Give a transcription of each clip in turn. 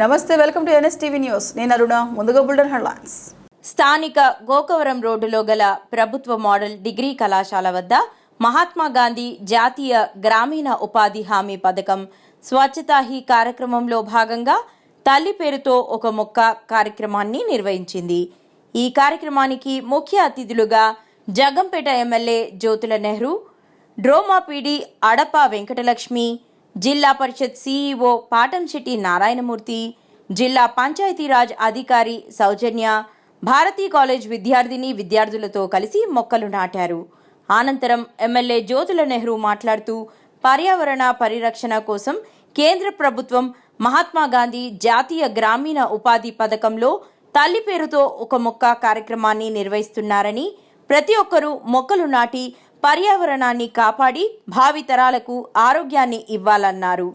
నమస్తే welcome to NSTV news. నేను అరుణ ముందుగా బుల్డన్ హెడ్లైన్స్. స్థానిక గోకవరం రోడ్డులో గల ప్రభుత్వ మోడల్ డిగ్రీ కళాశాల వద్ద మహాత్మా గాంధీ జాతీయ గ్రామీణ ఉపాధి హామీ పథకం స్వచ్ఛతా హీ కార్యక్రమంలో భాగంగా తల్లి పేరుతో ఒక మొక్క కార్యక్రమాన్ని నిర్వహించింది. ఈ కార్యక్రమానికి ముఖ్య అతిథులుగా జగంపేట ఎమ్మెల్యే జ్యోతుల నెహ్రూ డ్రోమాపీడి అడప వెంకటలక్ష్మి జిల్లా పరిషత్ సీఈఓ పాటంశెట్టి నారాయణమూర్తి జిల్లా పంచాయతీరాజ్ అధికారి సౌజన్య భారతీ కాలేజ్ విద్యార్థిని విద్యార్థులతో కలిసి మొక్కలు నాటారు. అనంతరం ఎమ్మెల్యే జ్యోతుల నెహ్రూ మాట్లాడుతూ పర్యావరణ పరిరక్షణ కోసం కేంద్ర ప్రభుత్వం మహాత్మా గాంధీ జాతీయ గ్రామీణ ఉపాధి పథకంలో తల్లి పేరుతో ఒక మొక్క కార్యక్రమాన్ని నిర్వహిస్తున్నారని ప్రతి ఒక్కరూ మొక్కలు నాటి పర్యావరణాన్ని కాపాడి భావితరాలకు ఆరోగ్యాన్ని ఇవ్వాలన్నారు.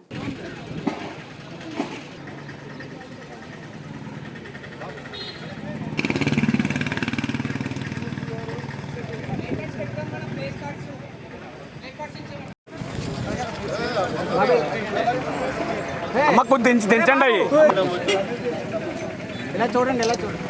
దించి దించండి అవి ఇలా చూడండి ఇలా చూడండి.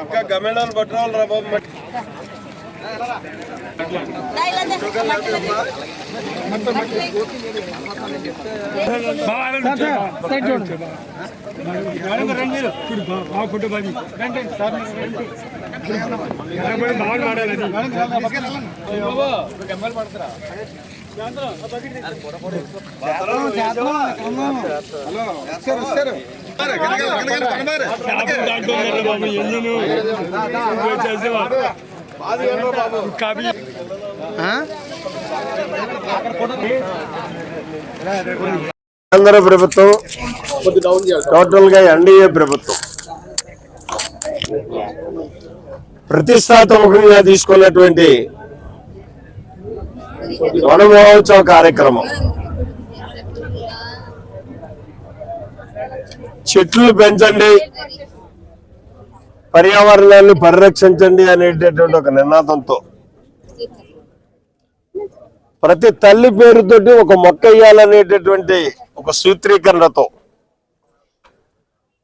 అక్క గమేళాలు పట్టుకోవాలి రా బాబు మరి. కేంద్ర ప్రభుత్వం టోటల్గా ఎన్డీఏ ప్రభుత్వం. ప్రతిష్టాత్మకంగా తీసుకున్నటువంటి వన మహోత్సవ కార్యక్రమం. చెట్లు పెంచండి. పర్యావరణాన్ని పరిరక్షించండి అనేటటువంటి ఒక నినాదంతో. ప్రతి తల్లి పేరుతోటి ఒక మొక్క వేయాలనేటటువంటి ఒక సూత్రీకరణతో.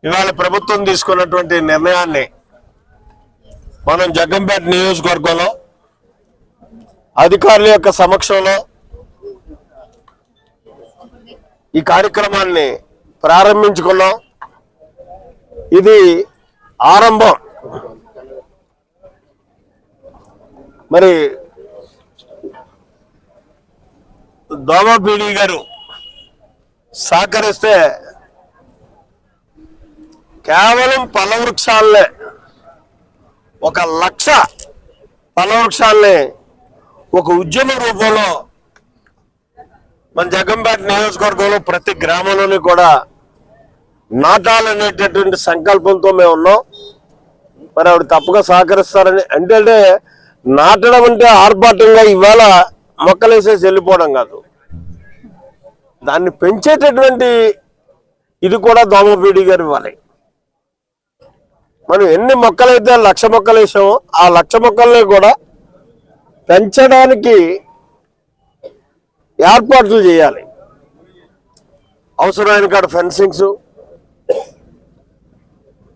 ఇవాళ ప్రభుత్వం తీసుకున్నటువంటి నిర్ణయాన్ని మనం జగ్గంపేట నియోజకవర్గంలో అధికారుల యొక్క సమక్షంలో ఈ కార్యక్రమాన్ని ప్రారంభించుకున్నాం. ఇది ఆరంభం. మరి దోమపీడి గారు సహకరిస్తే కేవలం ఫలవృక్షాలనే ఒక లక్ష ఫలవృక్షాలని ఒక ఉద్యమ రూపంలో మన జగంపేట నియోజకవర్గంలో ప్రతి గ్రామంలోని కూడా నాటాలనేటటువంటి సంకల్పంతో మేము ఉన్నాం. మరి ఆవిడ తప్పగా సహకరిస్తారని అంటే నాటడం అంటే ఆర్భాటంగా ఇవాళ మొక్కలేసేసి వెళ్ళిపోవడం కాదు. దాన్ని పెంచేటటువంటి ఇది కూడా దోమపీడి గారు ఇవ్వాలి. మనం ఎన్ని మొక్కలైతే లక్ష మొక్కలు వేసామో ఆ లక్ష మొక్కల్ని కూడా పెంచడానికి ఏర్పాట్లు చేయాలి. అవసరమైన కాడ ఫెన్సింగ్స్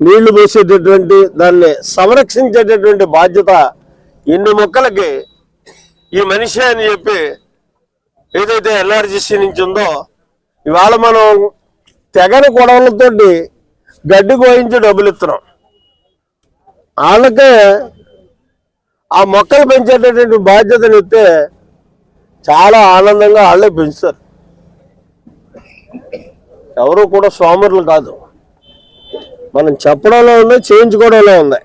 నీళ్ళు పోసేటటువంటి దాన్ని సంరక్షించేటటువంటి బాధ్యత ఎన్ని మొక్కలకి ఈ మనిషి అని చెప్పి ఏదైతే ఎల్ఆర్జిసి నుంచి ఉందో ఇవాళ మనం తెగని గొడవలతోటి గడ్డి కోయించి డబ్బులు ఇస్తున్నాం. వాళ్ళకే ఆ మొక్కలు పెంచేటటువంటి బాధ్యతను ఇస్తే చాలా ఆనందంగా వాళ్ళే పెంచుతారు. ఎవరు కూడా సోమరులు కాదు. మనం చెప్పడంలో ఉంది చేయించుకోవడంలో ఉంది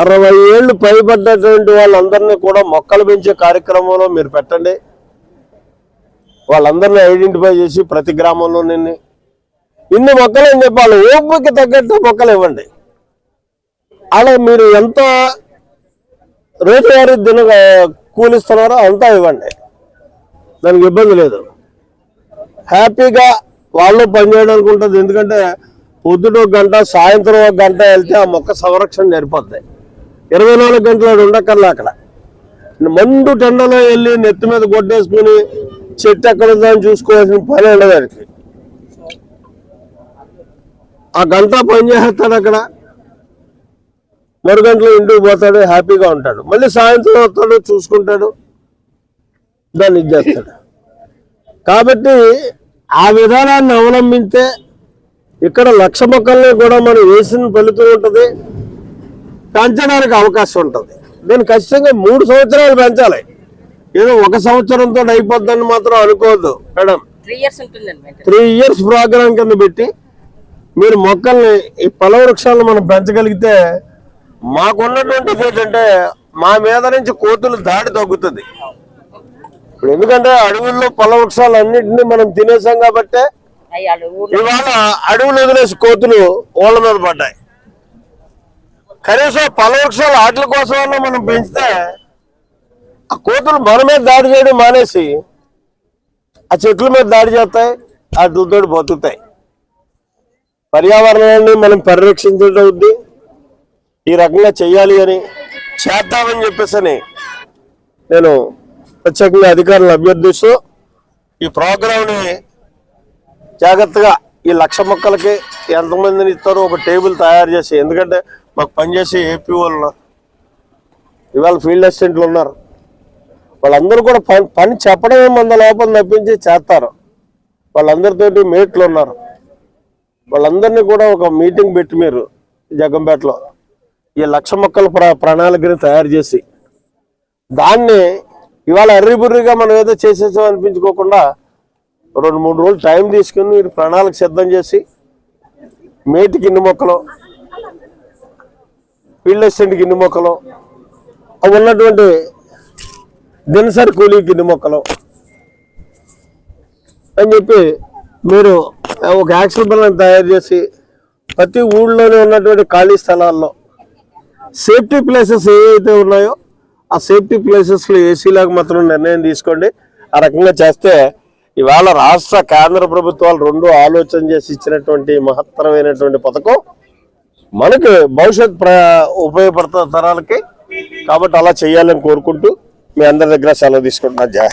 అరవై ఏళ్ళు పైబడ్డటువంటి వాళ్ళందరినీ కూడా మొక్కలు పెంచే కార్యక్రమంలో మీరు పెట్టండి. వాళ్ళందరినీ ఐడెంటిఫై చేసి ప్రతి గ్రామంలో నిన్ను ఇన్ని మొక్కలు అని చెప్పాలి. ఓపిక తగ్గట్టు మొక్కలు ఇవ్వండి. అలా మీరు ఎంత రోజువారీ దిన కూలిస్తున్నారో అంతా ఇవ్వండి. దానికి ఇబ్బంది లేదు. హ్యాపీగా వాళ్ళు పనిచేయడానికి ఉంటుంది ఎందుకంటే పొద్దున ఒక గంట సాయంత్రం ఒక గంట వెళ్తే ఆ మొక్క సంరక్షణ సరిపోద్ది ఇరవై నాలుగు గంటలు ఆడు అక్కడ. మండు టెండలో వెళ్ళి నెత్తి మీద కొట్టేసుకుని చెట్టు ఎక్కడ ఉందని చూసుకోవాల్సిన పని ఉండదు ఆ గంట పని చేస్తాడు అక్కడ. మరు గంటలో ఇంటికి పోతాడు హ్యాపీగా ఉంటాడు. మళ్ళీ సాయంత్రం వస్తాడు చూసుకుంటాడు దాన్ని ఇది చేస్తాడు. కాబట్టి ఆ విధానాన్ని అవలంబింతే ఇక్కడ లక్ష మొక్కల్ని కూడా మనం వేసిన ఫలితం ఉంటుంది. పెంచడానికి అవకాశం ఉంటుంది. దీన్ని ఖచ్చితంగా మూడు సంవత్సరాలు పెంచాలి. ఏదో ఒక సంవత్సరంతో అయిపోద్దని మాత్రం అనుకోవద్దు మేడం. త్రీ ఇయర్స్ ప్రోగ్రామ్ కింద పెట్టి మీరు మొక్కల్ని ఈ పల వృక్షాలను మనం పెంచగలిగితే మాకున్నటువంటిది ఏంటంటే మా మీద నుంచి కోతులు దాడి తగ్గుతుంది. ఇప్పుడు ఎందుకంటే అడవుల్లో పల వృక్షాలు అన్నింటినీ మనం తినేసాం కాబట్టే ఇవాళ అడవులు వదిలేసి కోతులు ఓళ్ళ మీద పడ్డాయి. కనీసం పల వృక్షాలు ఆటల కోసమన్నా మనం పెంచితే ఆ కోతులు మన మీద దాడి చేయడం మానేసి ఆ చెట్ల మీద దాడి చేస్తాయి వాటితో బతుకుతాయి. పర్యావరణాన్ని మనం పరిరక్షించడం అవుద్ది. ఈ రకంగా చెయ్యాలి అని చేద్దామని చెప్పేసి అని నేను ప్రత్యేకంగా అధికారులను అభ్యర్థిస్తూ ఈ ప్రోగ్రాంని జాగ్రత్తగా ఈ లక్ష మొక్కలకి ఎంతమందిని ఇస్తారో ఒక టేబుల్ తయారు చేసి ఎందుకంటే మాకు పనిచేసే ఏపీ వాళ్ళు ఇవాళ ఫీల్డ్ అసిస్టెంట్లు ఉన్నారు. వాళ్ళందరూ కూడా పని పని చెప్పడమే మన లోపల తప్పించి చేస్తారు. వాళ్ళందరితోటి మేట్లు ఉన్నారు. వాళ్ళందరినీ కూడా ఒక మీటింగ్ పెట్టి మీరు జగంపేటలో ఈ లక్ష మొక్కల ప్ర ప్రణాళికని తయారు చేసి దాన్ని ఇవాళ అర్రిబుర్రిగా మనం ఏదో చేసేసాం అనిపించుకోకుండా రెండు మూడు రోజులు టైం తీసుకుని మీరు ప్రణాళిక సిద్ధం చేసి మేటికి ఇన్ని మొక్కలు ఫీల్డ్ అసిస్టెంట్కి ఇన్ని మొక్కలు అవి ఉన్నటువంటి దినసరి కూలీకి ఇన్ని మొక్కలు అని చెప్పి మీరు ఒక యాక్షన్ ప్లాన్ తయారు చేసి ప్రతి ఊళ్ళోనే ఉన్నటువంటి ఖాళీ స్థలాల్లో సేఫ్టీ ప్లేసెస్ ఏవైతే ఉన్నాయో ఆ సేఫ్టీ ప్లేసెస్లో ఏసీలాగా మాత్రం నిర్ణయం తీసుకోండి. ఆ రకంగా చేస్తే ఇవాళ రాష్ట్ర కేంద్ర ప్రభుత్వాలు రెండు ఆలోచన చేసి ఇచ్చినటువంటి మహత్తరమైనటువంటి పథకం మనకు భవిష్యత్ ప్ర ఉపయోగపడుతున్న తరాలకి కాబట్టి అలా చేయాలని కోరుకుంటూ మీ అందరి దగ్గర సెలవు తీసుకుంటున్నా. జై